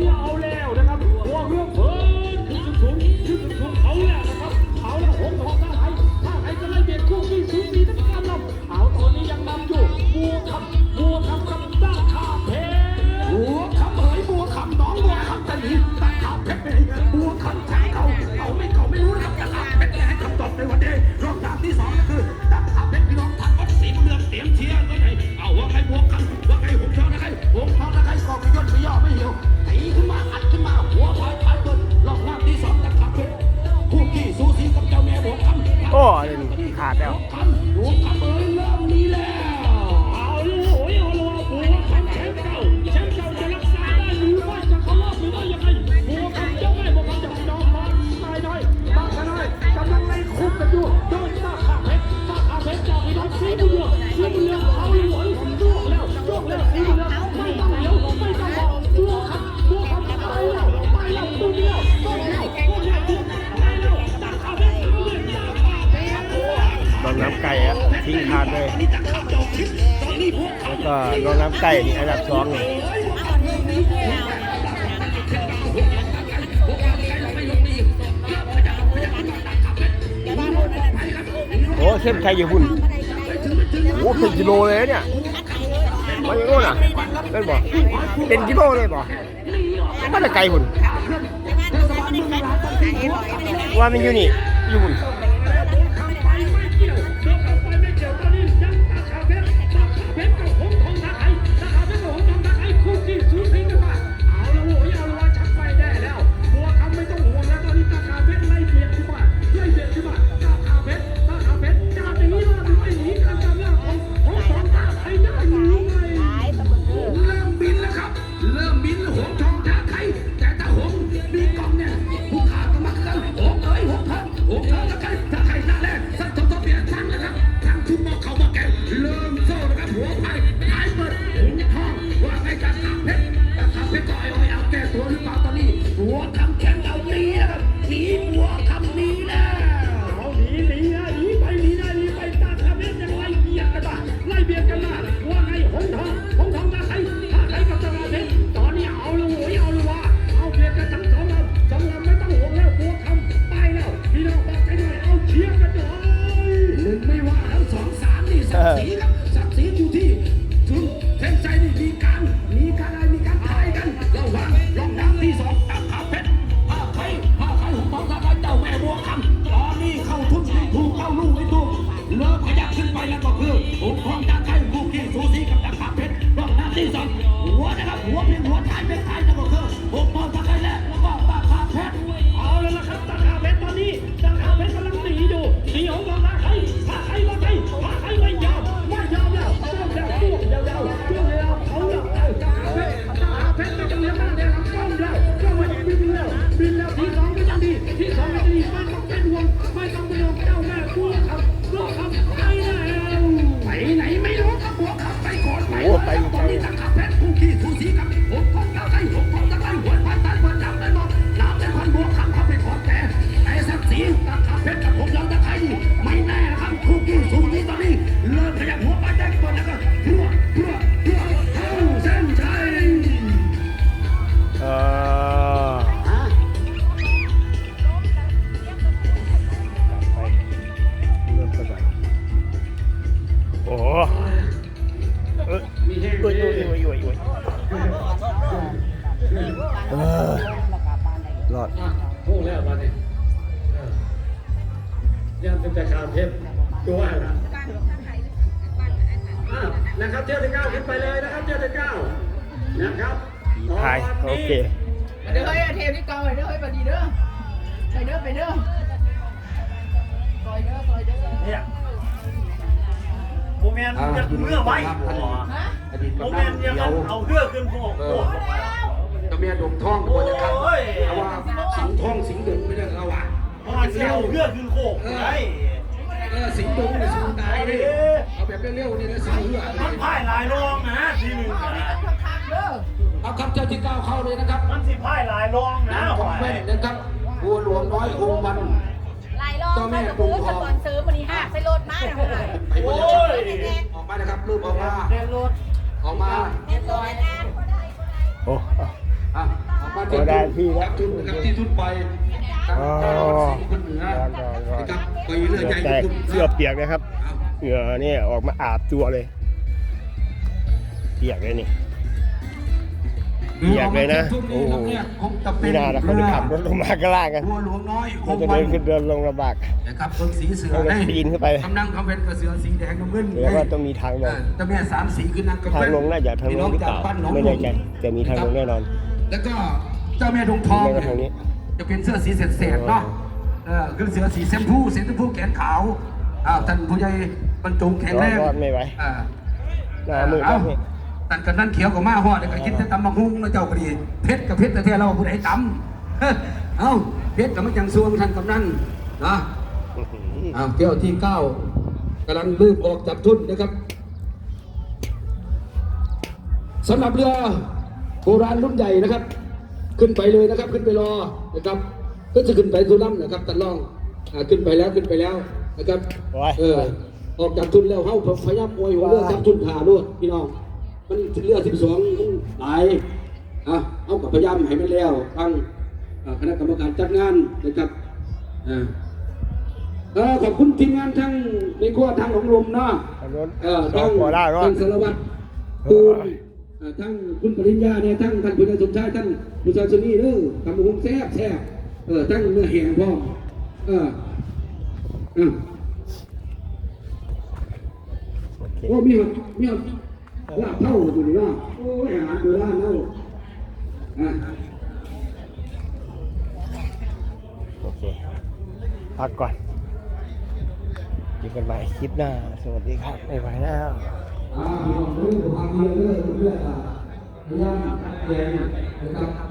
นี้เอาแล้วนะครับหัวเครื่องเบิร์นขึ้นสูงขึ้นสูงเขาแล้วนะครับเขาแล้วหงทองท่าไหนท่าไหนจะไล่เบียดคู่ที่สูงสีน้ำตาลนำเขาตอนนี้ยังนำอยู่บัวคำบัวคำกับด้าคาเพบัวคำเอ๋ยบัวคำน้องบัวคำตะหนีตะขาเพชร ก่อะทิ้งทาดเลย แล้วก็ร้องน้ำไก่นี่อันดับสองเลยโอ้เส้นไทยอยู่หุ่นโอ้เป็นกิโลเลยเนี่ยมันย่าโน่นอะเล่นบ่เป็นกิโลเลยบ่มันจะไก่หุ่นว่ามันอยู่นี่อยู่หุ่น Amen. สูงสูงตอนนี้เริ่มขยับหัวปัดได้ก่อนแล้วก็รัวรัวรัวเข้าเส้นชัยอ่าไปเริ่มเอหเอ้ยโอ้ยยโอ้ยยโอ้ยเออรอด พูดแล้วมาเนี่ยย่านเป็นแต่ขาวเทพ ตัวอะนะครับเที่ยวที่เก้าขึ้นไปเลยนะครับเที่ยวที่เก้านะครับทายโอเคเดี๋ยวให้เทมที่เก่าเดี๋ยวให้บัดีเด้อไปเด้อไปเด้อต่อยเด้อต่อยเด้อเนี่ยโมเมนต์ยังเมื่อไว้โมเมนต์ยังเอาเรือขึ้นพวกตะเมียดมท่องโอ้ยเอาว่าสิงท่องสิงดึงไม่ได้เอาว่าเลี้ยเรือขึ้นโคกไอ เออสิงห์ตุ้งเนสิงห์ตายดิเอาแบบเรี่ยวๆนี่แล้วสิงห์เหือดมันพ่ายหลายรองนะทีหนึ่งนะเอาครับเจ้าที่เก้าเข้าเลยนะครับมันสิพ่ายหลายรองนะขอแม่นนะครับบัวหลวงน้อยองค์มันหลายรองแม่ปูทองซื้อมันนี่ห้าใส่รถมาเนี่ยโอ้ยออกมานะครับรูปออกมาออกมาโอ้ออกมาที่ทุนที่ทุ่นไป อ๋อคนเหนือนะครับใจแตกคุณเสื้อเปียกนะครับเหงื่อเนี่ยออกมาอาบตัวเลย เปียกเลยนี่เปียกเลยนะโอ้โหนี่นาเขาจะขับรถลงมากระลากันเขาจะเดินขึ้นเดินลงระบากนะครับสีเสือได้ปีนขึ้นไปกำลังคำเป็นกระเสือสีแดงกำเงินแล้วก็ต้องมีทางลงแต่แม่สามสีขึ้นนะทางลงน่าจะทางลงหรือเปล่าไม่แน่ใจแต่มีทางลงแน่นอน แล้วก็เจ้าแม่ดวงทองทนี้ จะเป็นเสื้อสีเศษๆเนาะเออคือเสื้อสีเซมพูสีชมพูแขนขาวอ้าวท่านผู้ใหญ่บรรจงแข็งแรงรอดไม่ไหว อ่าหน้ามืดแล้วนี่ตันกันนั่นเขียวกับมาหอดเดี๋ยวก็กินแต่ตำมะฮุ้งแล้วเจ้าก็ดีเพชรกับเพชรแต่แท้เราผู้ใดตำ เอ้าเพชรกับมันจังซวงท่านกำนันนะอ้าวเที่ยวที่เก้ากำลังลืมออกจากทุนนะครับสำหรับเรือโบราณรุ่นใหญ่นะครับ ขึ้นไปเลยนะครับ ขึ้นไปรอ นะครับ ก็จะขึ้นไปทุนน้ำนะครับตัดล่องอ่าขึ้นไปแล้วขึ้นไปแล้วนะครับโอ้ยเออออกจากทุนแล้วเขาพยายามโอยหัวเรือจับทุนขาด้วยพี่น้อง มันเรือสิบสองมันหลายอะเอากับพยายามให้มันแล้วทั้งอ่าคณะกรรมการจัดงานนะครับอ่าเออขอบคุณทีมงานทั้งในครัวทางหลวงลมเนาะทางรถเออสอทั้งงหัวได้ก็ทั้งสารวัตรปูนอ่า ทั้งคุณปริญญาเนี่ยทั้งท่านผู้ใหญ่สมชายท่านผู้ชาชนีเด้อทำมุงแซ่บแซ่บเออทั้งเนื้อแห้งพร้อมเอออะโอเคโอ้มีหดมีหดลาบเท่าอยู่นี่เนาโอ้ยอาหารโบราณเนาะอะโอเคพักก่อนเจอกันใหม่คลิปหน้า สวัสดีครับไม่ไหวแล้ว อ่าพี่น้องเด้อทางเรือเด้อเรืออะพยายามแจ้งนะครับ